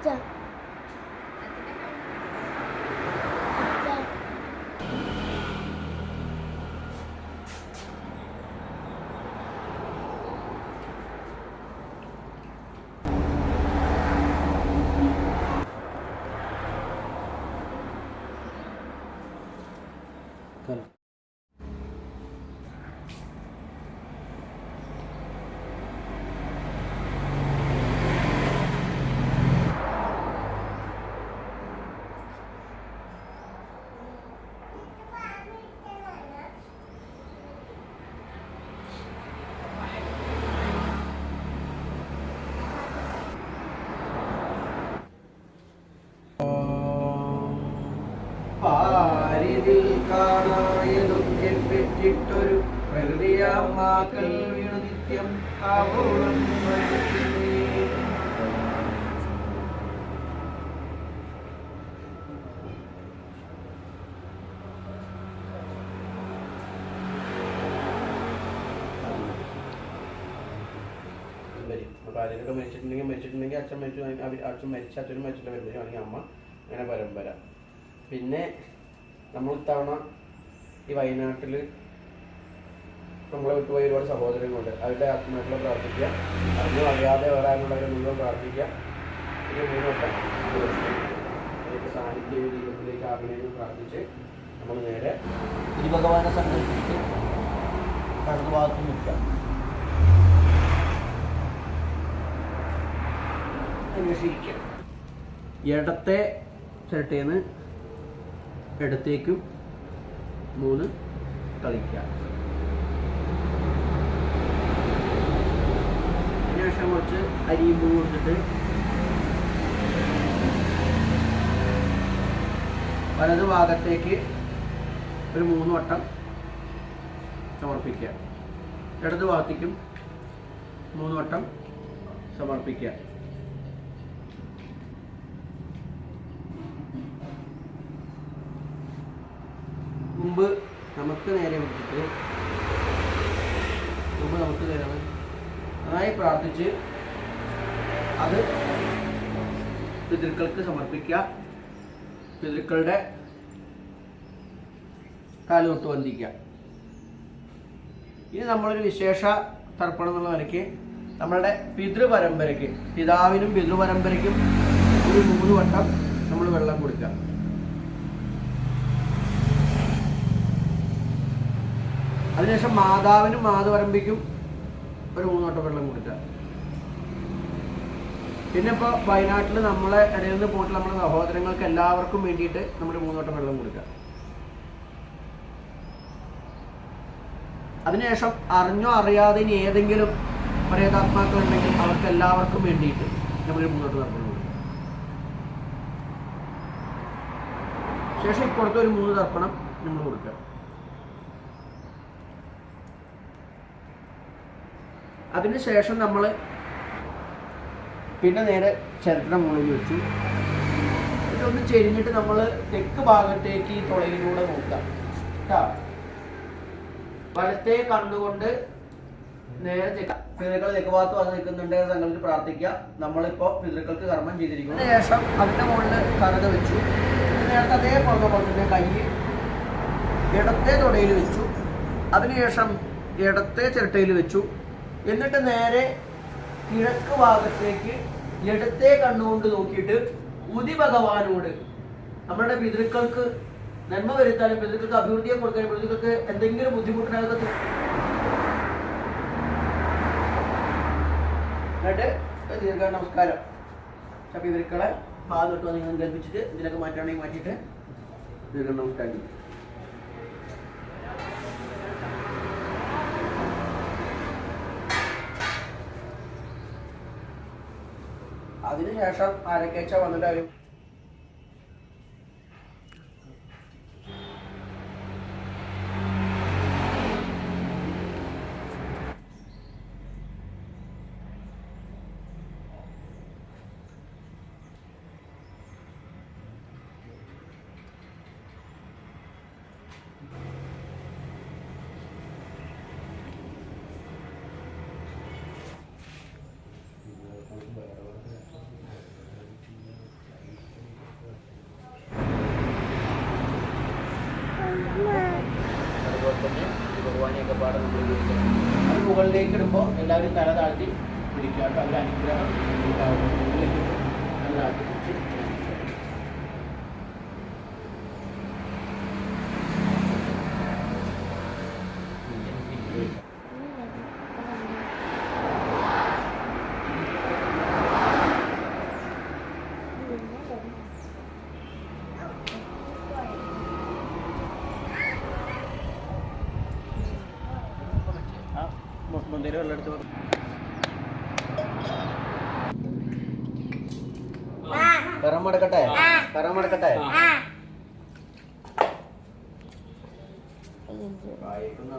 അച്ഛൻ അച്ഛൻ പെറ്റിട്ടൊരു പ്രകൃതിയാമാക്കൾ വീണു നിത്യം കാവോളം ആരെയൊക്കെ മരിച്ചിട്ടുണ്ടെങ്കിൽ അച്ഛൻ മരിച്ചു അച്ഛൻ മരിച്ച അച്ഛനും മരിച്ചിട്ട് വരുമ്പോഴാണെങ്കിൽ അമ്മ അങ്ങനെ പരമ്പര. പിന്നെ നമ്മൾ ഇത്തവണ ഈ വയനാട്ടിൽ നമ്മളെ വിട്ടുപോയ ഒരുപാട് സഹോദരങ്ങളുണ്ട്. അവരുടെ ആത്മാക്കളെ പ്രാർത്ഥിക്കുക. അറിഞ്ഞോ അറിയാതെ വരാനുള്ളവരെ മുഴുവൻ പ്രാർത്ഥിക്കുക. ഇത് മൂന്ന് സാഹിത്യ ജീവിതത്തിലേക്ക് ആഗ്രഹം പ്രാർത്ഥിച്ച് നമ്മൾ നേരെ തിരുഭഗവാനെ സങ്കല്പിച്ച് കടന്നു ഭാഗത്ത് നിൽക്കാം. അന്വേഷിക്കുക ഇടത്തെ ചിരട്ടേന്ന് ഇടത്തേക്കും മൂന്ന് കളിക്കുക അതിനുശേഷം കുറച്ച് അരിയും പൂ കൊടുത്തിട്ട് വലത് ഭാഗത്തേക്ക് ഒരു മൂന്ന് വട്ടം സമർപ്പിക്കുക ഇടത് ഭാഗത്തേക്കും മൂന്ന് വട്ടം സമർപ്പിക്കുക മുമ്പ് നമുക്ക് നേരെ വിളിച്ചിട്ട് മുമ്പ് നമുക്ക് നേരെ നന്നായി പ്രാർത്ഥിച്ച് അത് പിതൃക്കൾക്ക് സമർപ്പിക്കുക. പിതൃക്കളുടെ കാലുതൊട്ട് വന്ദിക്കുക. ഇനി നമ്മളൊരു വിശേഷ തർപ്പണം എന്നുള്ള നിലയ്ക്ക് നമ്മളുടെ പിതൃപരമ്പരയ്ക്ക് പിതാവിനും പിതൃപരമ്പരയ്ക്കും ഒരു മൂന്ന് വട്ടം നമ്മൾ വെള്ളം കൊടുക്കുക. അതിനുശേഷം മാതാവിനും മാതവരമ്പിക്കും ഒരു മൂന്നോട്ടം വെള്ളം കൊടുക്കുക. പിന്നെ ഇപ്പോൾ വയനാട്ടിൽ നമ്മളെ ഇടയിൽ നിന്ന് പോയിട്ട് നമ്മുടെ സഹോദരങ്ങൾക്ക് എല്ലാവർക്കും വേണ്ടിയിട്ട് നമ്മൾ മൂന്നോട്ടം വെള്ളം കൊടുക്കുക. അതിനുശേഷം അറിഞ്ഞോ അറിയാതെ ഇനി ഏതെങ്കിലും പ്രേതാത്മാക്കൾ ഉണ്ടെങ്കിൽ അവർക്ക് എല്ലാവർക്കും വേണ്ടിയിട്ട് നമ്മൾ മൂന്നോട്ട് തർപ്പണം കൊടുക്കുക. ശേഷം ഇപ്പുറത്തൊരു മൂന്ന് തർപ്പണം നമ്മൾ കൊടുക്കുക. അതിനുശേഷം നമ്മൾ പിന്നെ നേരെ ചിരട്ടയുടെ മുകളിൽ വെച്ചു. ഇതൊന്ന് ചെരിഞ്ഞിട്ട് നമ്മൾ തെക്ക് ഭാഗത്തേക്ക് ഈ തുളയിലൂടെ നോക്കാം കേട്ടോ വലത്തെ കണ്ടുകൊണ്ട് നേരെ തെക്ക് പിതൃക്കൾ തെക്ക് ഭാഗത്ത് വന്ന് നിൽക്കുന്നുണ്ട് തങ്ങൾക്ക് പ്രാർത്ഥിക്കുക. നമ്മളിപ്പോൾ പിതൃക്കൾക്ക് കർമ്മം ചെയ്തിരിക്കുന്നു. ശേഷം അതിന്റെ മുകളിൽ കറുത വെച്ചു. നേരത്തെ അതേ പുറത്തെ പുറത്തിന്റെ കൈ ഇടത്തെ തുടയിൽ വെച്ചു. അതിനുശേഷം ഇടത്തെ ചിരട്ടയിൽ വെച്ചു. എന്നിട്ട് നേരെ കിഴക്ക് ഭാഗത്തേക്ക് ഇടത്തെ കണ്ണുകൊണ്ട് നോക്കിയിട്ട് ഉതി ഭഗവാനോട് നമ്മുടെ പിതൃക്കൾക്ക് നന്മ വരുത്താനും പിതൃക്കൾക്ക് അഭിവൃദ്ധിയെ കൊടുക്കാനും പിതൃക്കൾക്ക് എന്തെങ്കിലും ബുദ്ധിമുട്ടുണ്ടാകത്ത് എന്നിട്ട് ദീർഘ നമസ്കാരം. പിതൃക്കളെ ഭാഗത്തോട്ട് നിങ്ങൾ കൽപ്പിച്ചിട്ട് ഇതിനൊക്കെ മാറ്റുകയാണെങ്കിൽ മാറ്റിയിട്ട് ദീർഘ നമസ്കാരം. അതിനുശേഷം ആരൊക്കെ വന്നിട്ട് തന്നെ ഈ ഭഗവാനെയൊക്കെ പാടെ നമ്മൾ ഉപയോഗിക്കണം. അത് മുകളിലേക്ക് ഇടുമ്പോൾ എല്ലാവരും തല താഴ്ത്തി പിടിക്കുക. അവരുടെ അനുഗ്രഹം ഉണ്ടാവും. മുകളിലേക്ക് നല്ലതാക്കി മുന്തേരി വെള്ളം എടുത്ത് കൊടുക്കും കരം എടുക്കട്ടെ കരം എടുക്കട്ടെ വായിക്കുന്ന